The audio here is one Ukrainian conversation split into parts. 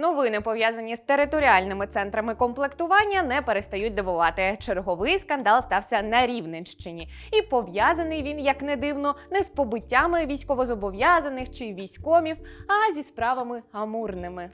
Новини, пов'язані з територіальними центрами комплектування, не перестають дивувати. Черговий скандал стався на Рівненщині, і пов'язаний він, як не дивно, не з побиттями військовозобов'язаних чи військомів, а зі справами амурними.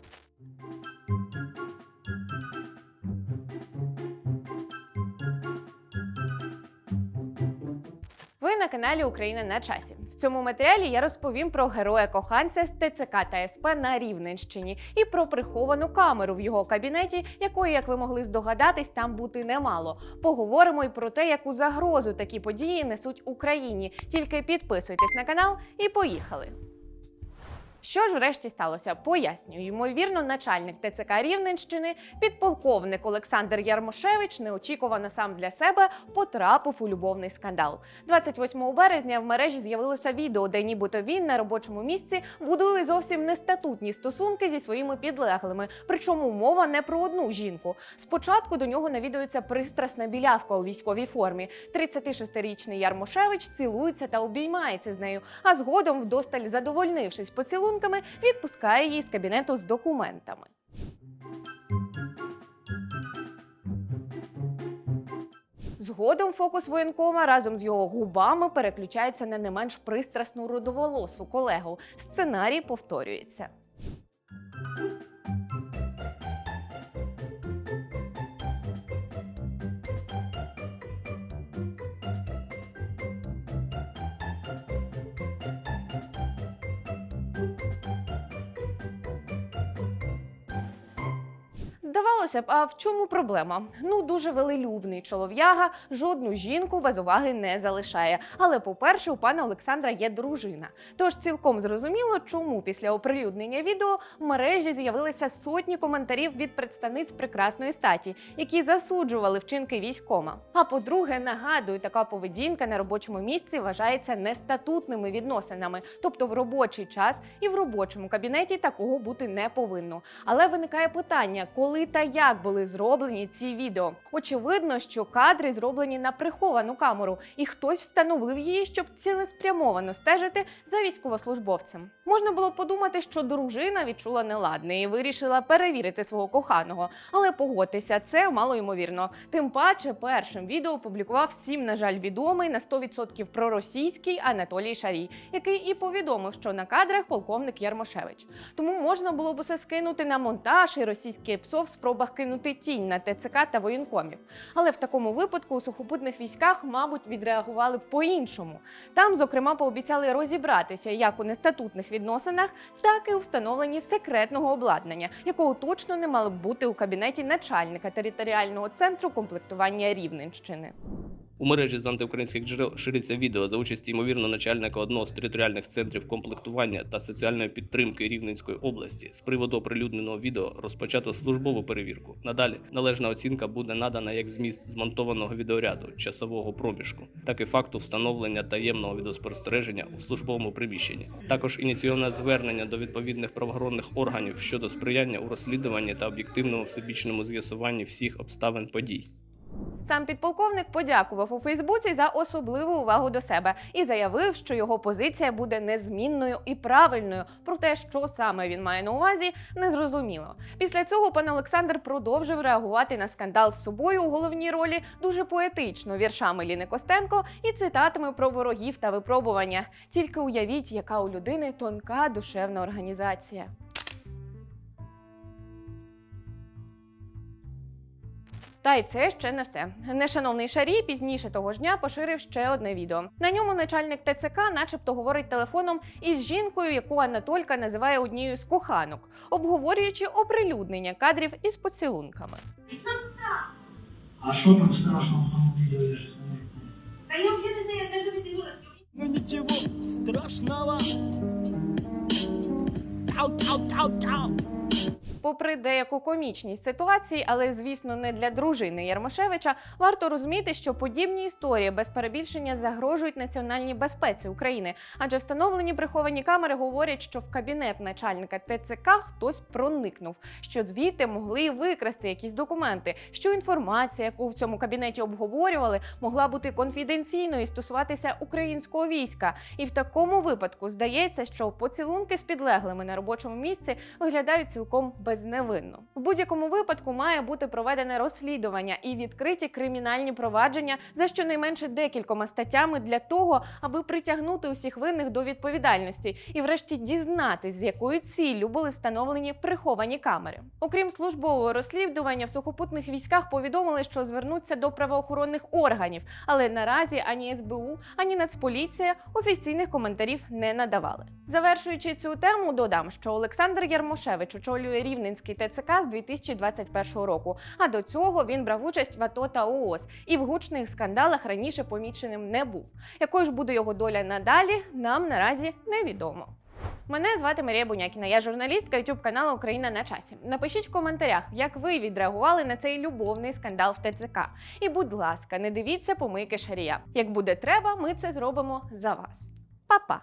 Ви на каналі Україна на часі. В цьому матеріалі я розповім про героя коханця з ТЦК та СП на Рівненщині і про приховану камеру в його кабінеті, якої, як ви могли здогадатись, там бути немало. Поговоримо й про те, яку загрозу такі події несуть Україні. Тільки підписуйтесь на канал і поїхали. Що ж врешті сталося? Пояснюю. Ймовірно, начальник ТЦК Рівненщини, підполковник Олександр Ярмошевич, неочікувано сам для себе потрапив у любовний скандал. 28 березня в мережі з'явилося відео, де нібито він на робочому місці будує зовсім нестатутні стосунки зі своїми підлеглими. Причому мова не про одну жінку. Спочатку до нього навідується пристрасна білявка у військовій формі. 36-річний Ярмошевич цілується та обіймається з нею, а згодом, вдосталь задовольнившись поцілунками, відпускає її з кабінету з документами. Згодом фокус воєнкома разом з його губами переключається на не менш пристрасну родоволосу колегу. Сценарій повторюється. Здавалося б, а в чому проблема? Ну, дуже велелюбний чолов'яга, жодну жінку без уваги не залишає. Але, по-перше, у пана Олександра є дружина. Тож цілком зрозуміло, чому після оприлюднення відео в мережі з'явилися сотні коментарів від представниць прекрасної статі, які засуджували вчинки військома. А по-друге, нагадую, така поведінка на робочому місці вважається нестатутними відносинами, тобто в робочий час і в робочому кабінеті такого бути не повинно. Але виникає питання, коли та як були зроблені ці відео. Очевидно, що кадри зроблені на приховану камеру, і хтось встановив її, щоб цілеспрямовано стежити за військовослужбовцем. Можна було подумати, що дружина відчула неладне і вирішила перевірити свого коханого. Але погодьтеся, це мало ймовірно. Тим паче, першим відео опублікував всім, на жаль, відомий на 100% проросійський Анатолій Шарій, який і повідомив, що на кадрах полковник Ярмошевич. Тому можна було б усе скинути на монтаж і російське ПСО в спробах кинути тінь на ТЦК та воєнкомів. Але в такому випадку у сухопутних військах, мабуть, відреагували по-іншому. Там, зокрема, пообіцяли розібратися як у нестатутних відносинах, так і у встановленні секретного обладнання, якого точно не мало б бути у кабінеті начальника територіального центру комплектування Рівненщини. У мережі з антиукраїнських джерел шириться відео за участі ймовірно начальника одного з територіальних центрів комплектування та соціальної підтримки Рівненської області. З приводу оприлюдненого відео розпочато службову перевірку. Надалі належна оцінка буде надана як зміст змонтованого відеоряду часового проміжку, так і факту встановлення таємного відеоспостереження у службовому приміщенні. Також ініційоване звернення до відповідних правоохоронних органів щодо сприяння у розслідуванні та об'єктивному всебічному з'ясуванні всіх обставин подій. Сам підполковник подякував у Фейсбуці за особливу увагу до себе і заявив, що його позиція буде незмінною і правильною. Проте, що саме він має на увазі, не зрозуміло. Після цього пан Олександр продовжив реагувати на скандал з собою у головній ролі дуже поетично віршами Ліни Костенко і цитатами про ворогів та випробування. Тільки уявіть, яка у людини тонка душевна організація. Та й це ще не все. Нешановний Шарій пізніше того ж дня поширив ще одне відео. На ньому начальник ТЦК, начебто, говорить телефоном із жінкою, яку Анатолька називає однією з коханок, обговорюючи оприлюднення кадрів із поцілунками. А що там страшного відео я не я не. Ну ничего страшного. Попри деяку комічність ситуації, але звісно не для дружини Ярмошевича, варто розуміти, що подібні історії без перебільшення загрожують національній безпеці України, адже встановлені приховані камери говорять, що в кабінет начальника ТЦК хтось проникнув, що звідти могли викрасти якісь документи, що інформація, яку в цьому кабінеті обговорювали, могла бути конфіденційною і стосуватися українського війська. І в такому випадку здається, що поцілунки з підлеглими на робочому місці виглядають цілком безглуздо. Безневинну. В будь-якому випадку має бути проведене розслідування і відкриті кримінальні провадження за щонайменше декількома статтями для того, аби притягнути усіх винних до відповідальності і, врешті, дізнатись, з якою ціллю були встановлені приховані камери. Окрім службового розслідування, в сухопутних військах повідомили, що звернуться до правоохоронних органів, але наразі ані СБУ, ані Нацполіція офіційних коментарів не надавали. Завершуючи цю тему, додам, що Олександр Ярмошевич очолює Рівненський ТЦК з 2021 року. А до цього він брав участь в АТО та ООС і в гучних скандалах раніше поміченим не був. Якою ж буде його доля надалі, нам наразі невідомо. Мене звати Марія Бунякіна, я журналістка youtube каналу Україна на часі. Напишіть в коментарях, як ви відреагували на цей любовний скандал в ТЦК. І, будь ласка, не дивіться помийки Шарія. Як буде треба, ми це зробимо за вас. Па-па!